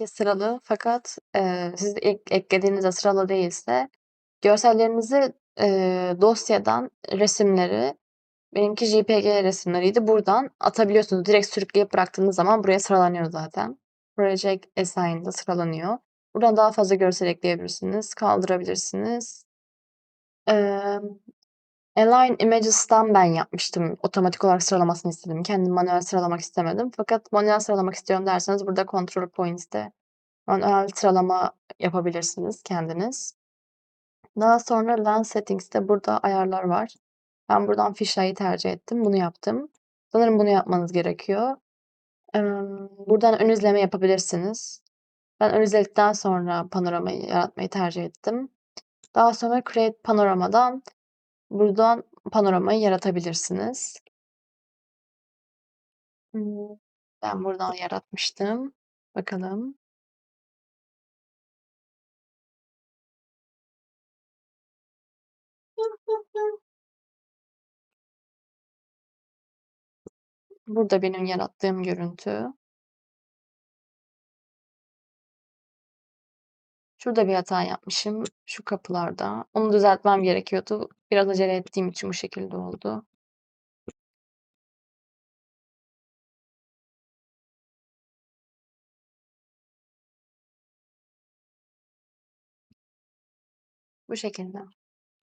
benimki sıralı fakat, eee, siz ilk eklediğinizde sıralı değilse görsellerinizi, eee, dosyadan resimleri, benimki JPG resimleriydi, buradan atabiliyorsunuz. Direkt sürükleyip bıraktığınız zaman buraya sıralanıyor zaten. Project Assign'da sıralanıyor. Buradan daha fazla görsel ekleyebilirsiniz, kaldırabilirsiniz. Emm, Align Images'tan ben yapmıştım. Otomatik olarak sıralamasını istedim. Kendim manuel sıralamak istemedim. Fakat manuel sıralamak istiyorum derseniz burada Control Points'te manuel sıralama yapabilirsiniz kendiniz. Daha sonra Lens Settings'te burada ayarlar var. Ben buradan Fisheye'yi tercih ettim. Bunu yaptım. Sanırım bunu yapmanız gerekiyor. Buradan ön izleme yapabilirsiniz. Ben ön izledikten sonra panoramayı yaratmayı tercih ettim. Daha sonra Create Panorama'dan buradan panoramayı yaratabilirsiniz. Ben buradan yaratmıştım. Bakalım. Burada benim yarattığım görüntü. Şurada bir hata yapmışım, şu kapılarda. Onu düzeltmem gerekiyordu. Biraz acele ettiğim için bu şekilde oldu. Bu şekilde.